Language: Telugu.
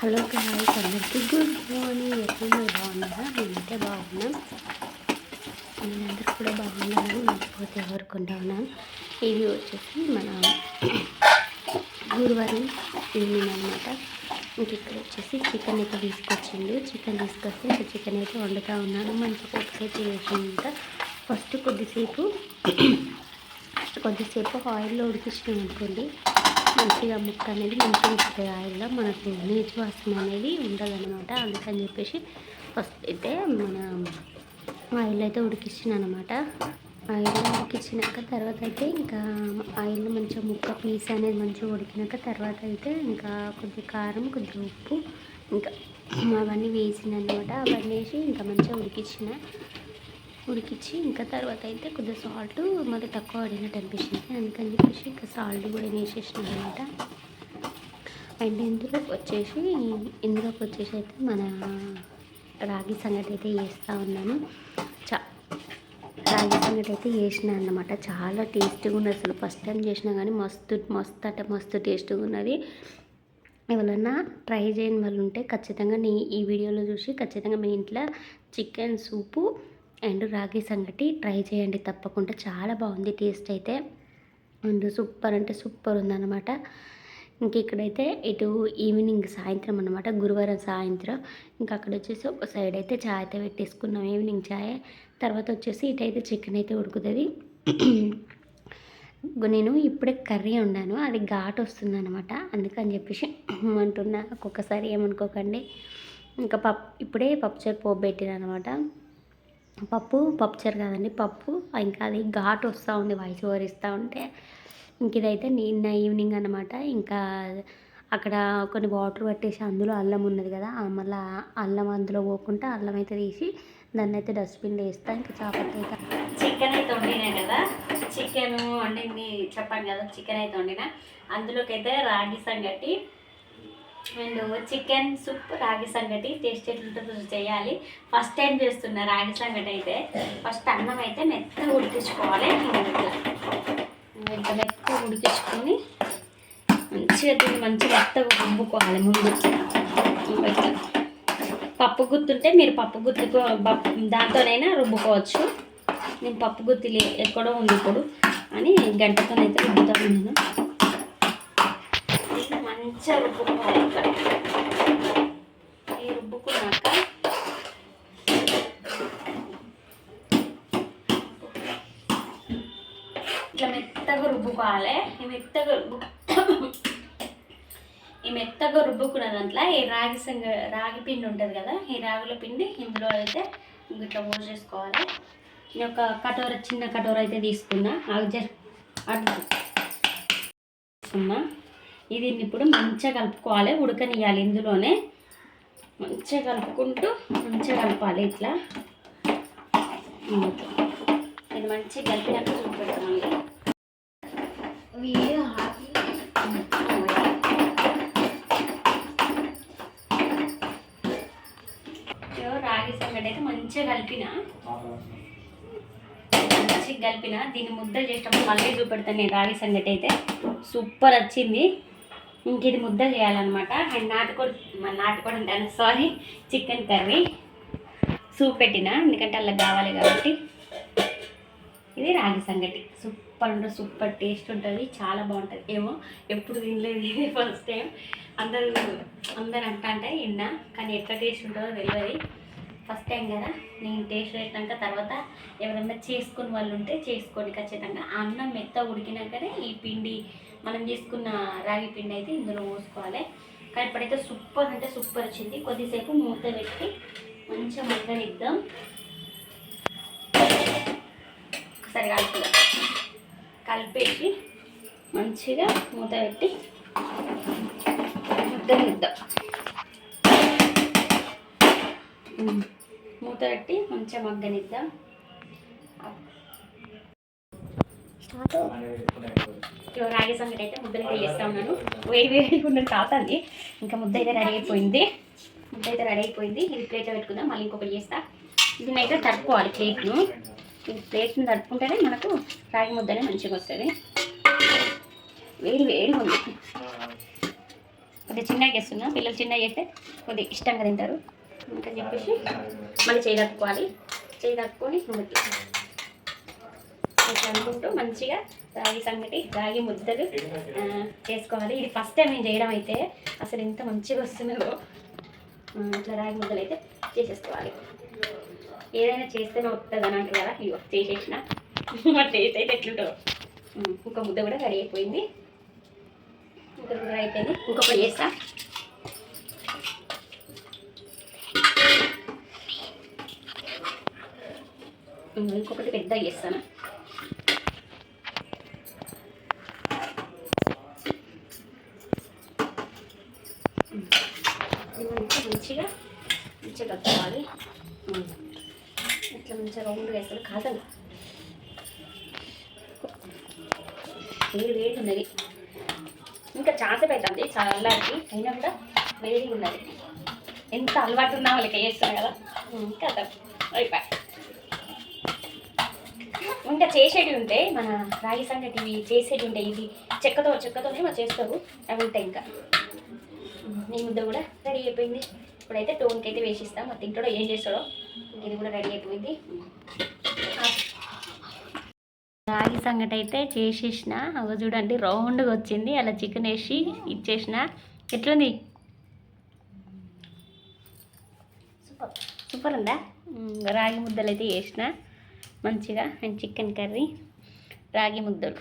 హలో గాయస్ అందరికీ గుడ్ మార్నింగ్ ఎట్లా బాగున్నారా? నేనైతే బాగున్నాం. నేనందరూ కూడా బాగున్నాను మర్చిపోతే ఎవరుకుంటా ఉన్నాను ఇది వచ్చేసి మన గురువారం ఈవినింగ్ అనమాట ఇంక ఇక్కడ వచ్చేసి చికెన్ అయితే తీసుకొచ్చిండు. చికెన్ తీసుకొస్తే ఇంకా చికెన్ అయితే వండుతూ ఉన్నాను. మంచిగా ఒకసారి వేసినాక ఫస్ట్ కొద్దిసేపు ఫస్ట్ కొద్దిసేపు ఆయిల్లో ఉడికించినాం అనుకోండి. మంచిగా ముక్క అనేది మంచిగా ఉంటుంది ఆయిల్లో మనకు నీచు వాసన అనేది ఉండదన్నమాట. అందుకని చెప్పేసి ఫస్ట్ అయితే మన ఆయిల్ అయితే ఉడికించిన అనమాట ఆయిల్ ఉడికించినాక తర్వాత అయితే ఇంకా ఆయిల్ మంచిగా ముక్క పీస్ అనేది మంచిగా ఉడికినాక తర్వాత అయితే ఇంకా కొద్ది కారం కొద్దిగా ఉప్పు ఇంకా అవన్నీ వేసిన అనమాట అవన్నీ వేసి ఇంకా మంచిగా ఉడికించిన ఉడికించి ఇంకా తర్వాత అయితే కొద్దిగా సాల్ట్ మరి తక్కువ పడినట్టు అనిపించింది అందుకని చెప్పేసి ఇంకా సాల్ట్ కూడా వేసేసిన అనమాట. అండ్ ఇందులోకి వచ్చేసి ఇందులోకి వచ్చేసి అయితే మన రాగి సంగటి అయితే వేస్తూ ఉన్నాను. చా రాగి సంగటి అయితే వేసిన అన్నమాట చాలా టేస్టీగా ఉన్నది అసలు. ఫస్ట్ టైం చేసినా కానీ మస్తు మస్తు అంటే మస్తు టేస్టీగా ఉన్నది. ఎవరన్నా ట్రై చేయని వాళ్ళు ఉంటే ఖచ్చితంగా నీ ఈ వీడియోలో చూసి ఖచ్చితంగా మీ ఇంట్లో చికెన్ సూపు అండ్ రాగి సంగటి ట్రై చేయండి తప్పకుండా. చాలా బాగుంది టేస్ట్ అయితే. అండ్ సూపర్ అంటే సూపర్ ఉందన్నమాట. ఇంక ఇక్కడైతే ఇటు ఈవినింగ్ సాయంత్రం అనమాట గురువారం సాయంత్రం. ఇంకా అక్కడ వచ్చేసి ఒక సైడ్ అయితే చాయ్ అయితే పెట్టేసుకున్నాం ఈవినింగ్ చాయ్. తర్వాత వచ్చేసి ఇటైతే చికెన్ అయితే ఉడుకుతుంది. నేను ఇప్పుడే కర్రీ వండాను అది ఘాట్ వస్తుంది అనమాట అందుకని చెప్పేసి అంటున్నా ఒక్కొక్కసారి ఏమనుకోకండి. ఇంకా పప్పు ఇప్పుడే పప్పుచారు పోపు పెట్టిన అనమాట పప్పు పప్పుచారు కాదండి పప్పు. ఇంకా అది ఘాట్ వస్తూ ఉంది వాయిస్ ఓవర్ ఇస్తూ ఉంటే. ఇంక ఇదైతే నిన్న ఈవినింగ్ అనమాట ఇంకా అక్కడ కొన్ని వాటర్ పట్టేసి అందులో అల్లం ఉన్నది కదా మళ్ళీ అల్లం అందులో పోకుండా అల్లం అయితే తీసి దాన్ని అయితే డస్ట్బిన్లో వేస్తా. ఇంకా చేపలు అయితే చికెన్ అయితే వండినా కదా? చికెన్ వండింది చెప్పాను కదా చికెన్ అయితే వండినా. అందులోకి అయితే రాగి సంగటి అండ్ చికెన్ సూప్ రాగి సంగటి టేస్ట్ ఎట్లుంటుందో చేయాలి. ఫస్ట్ టైం చేస్తున్నా రాగి సంగటి అయితే ఫస్ట్ అన్నం అయితే మెత్తగా ఉడికించుకోవాలి. ఇట్లా మెత్త మెత్తగా ఉడికించుకొని మంచిగా దీన్ని మంచిగా మెత్తగా రుబ్బుకోవాలి ముందు. ఇట్లా పప్పు గుత్తుంటే మీరు పప్పు గుత్తుకు దాంతోనైనా రుబ్బుకోవచ్చు. నేను పప్పు గుత్తి ఎక్కడో ఉంది ఇప్పుడు. అని గంటతోనైతే రుబ్బుతాను నేను మంచిగా రుబ్బుకోవాలి ఇక్కడ ఈ రుబ్బుకున్నాక ఇట్లా మెత్తగా రుబ్బుకోవాలి. ఈ మెత్తగా రుబ్బు ఈ మెత్తగా రుబ్బుకున్న దాంట్లో ఈ రాగి సంగ రాగి పిండి ఉంటుంది కదా ఈ రాగుల పిండి ఇందులో అయితే ఇట్లా పోసేసుకోవాలి నేను ఒక కటోర చిన్న కటోర అయితే తీసుకున్నా. అవి జర్ తీసుకున్నా. ఇది ఇప్పుడు మంచిగా కలుపుకోవాలి ఉడకనియాలి ఇందులోనే. మంచిగా కలుపుకుంటూ మంచిగా కలపాలి ఇట్లా. ఇది మంచిగా కలిపినాక చూపెడతాం మళ్ళీ వీడియో రాగి సంగటి అయితే మంచిగా కలిపిన. మంచిగా కలిపిన. దీన్ని ముద్దలు చేసేటప్పుడు మళ్ళీ చూపెడతాను నేను రాగి సంగటి అయితే. సూపర్ వచ్చింది. ఇంక ఇది ముద్ద చేయాలన్నమాట. అండ్ నాటుకోడి నాటుకోడి అంటాను. సారీ చికెన్ కర్రీ సూప్ పెట్టిన ఎందుకంటే అలా కావాలి కాబట్టి. ఇది రాగి సంగటి. సూపర్ ఉంటుంది సూపర్ టేస్ట్ ఉంటుంది చాలా బాగుంటుంది. ఏమో ఎప్పుడు తినలేదు ఇది ఫస్ట్ టైం అందరూ అందరు అంటా అంటే విన్నా కానీ ఎట్లా టేస్ట్ ఉంటుందో తెలియదు ఫస్ట్ టైం కదా నేను టేస్ట్ పెట్టినాక తర్వాత ఎవరైనా చేసుకుని వాళ్ళు ఉంటే చేసుకోండి ఖచ్చితంగా. అన్నం మెత్త ఉడికినాకనే ఈ పిండి మనం చేసుకున్న రాగి పిండి అయితే ఇందులో పోసుకోవాలి. కానీ ఇప్పుడైతే సూపర్ అంటే సూపర్ వచ్చింది. కొద్దిసేపు మూత పెట్టి మంచిగా మగ్గనిద్దాం. ఒకసారి కలుపుదాం. కలిపేసి మంచిగా మూత పెట్టి ముద్దనిద్దాం Mm-hmm. మూత పెట్టి మంచిగా మగ్గనిద్దాం రాగి సంగటి అయితే ముద్దలు అయితే చేస్తా ఉన్నాను. వేడి వేడి ఉన్న తాతంది ఇంకా ముద్ద అయితే రెడీ అయిపోయింది. ముద్ద అయితే రెడీ అయిపోయింది. ఇది ప్లేట్లో పెట్టుకుందాం. మళ్ళీ ఇంకొకటి చేస్తా. దీన్ని అయితే తడుపుకోవాలి ప్లేట్ను. ఈ ప్లేట్ని తడుపుకుంటేనే మనకు రాగి ముద్దనే మంచిగా వస్తుంది. వేడి వేడి ఉంది. కొద్దిగా చిన్నగా చేస్తున్నా. పిల్లలు చిన్నగా చేస్తే కొద్దిగా ఇష్టంగా తింటారు. ఇంకా చెప్పేసి మళ్ళీ చేయి తట్టుకోవాలి. చేయి తట్టుకొని ఇట్లా ఇట్లా అనుకుంటూ మంచిగా రాగి సంగటి రాగి ముద్దలు చేసుకోవాలి. ఇది ఫస్ట్ టైం నేను చేయడం అయితే అసలు ఎంత మంచిగా వస్తున్నదో ఇట్లా రాగి ముద్దలు అయితే చేసేసుకోవాలి. ఏదైనా చేస్తేనే వస్తుంది అని అంటారు కదా. ఇగో చేసేసిన. మా టేస్ట్ అయితే ఎట్లుంటుందో. ఇంకో ముద్ద కూడా రెడీ అయిపోయింది ఇంకొక కూడా అయిపోయింది ఇంకొకటి చేస్తా. ఇంకొకటి పెద్ద చేస్తాను. మంచిగా మంచిగా కలుపుకోవాలి ఇట్లా మంచిగా రౌండ్గా వేస్తారు కాదండి వేడి వేడి ఉన్నది. ఇంకా చాసేపు అవుతుంది. చల్లారికి అయినా కూడా వేడి ఉన్నది. ఎంత అలవాటు ఉన్నా వాళ్ళకి వేస్తాం కదా. ఇంకా అయిపోయి ఇంకా చేసేటివి ఉంటాయి మన రాగి సంగటి ఇవి చేసేటివి ఉంటాయి ఇది చెక్కతో చెక్కతోనే మా చేస్తారు అవి ఉంటాయి ఇంకా. నీ ముద్ద కూడా రెడీ అయిపోయింది. ఇప్పుడైతే టోన్కి అయితే వేసిస్తాం. మరి తింటాడో ఏం చేస్తాడో ఇంక ఇది కూడా రెడీ అయిపోయింది. రాగి సంగటి అయితే చేసేసిన. అవి చూడండి రౌండ్గా వచ్చింది. అలా చికెన్ వేసి ఇచ్చేసిన. ఎట్లుంది? సూపర్. సూపర్ ఉందా? మ్, రాగి ముద్దలు అయితే వేసిన. మంచిగా అండ్ చికెన్ కర్రీ? రాగి ముద్దలు.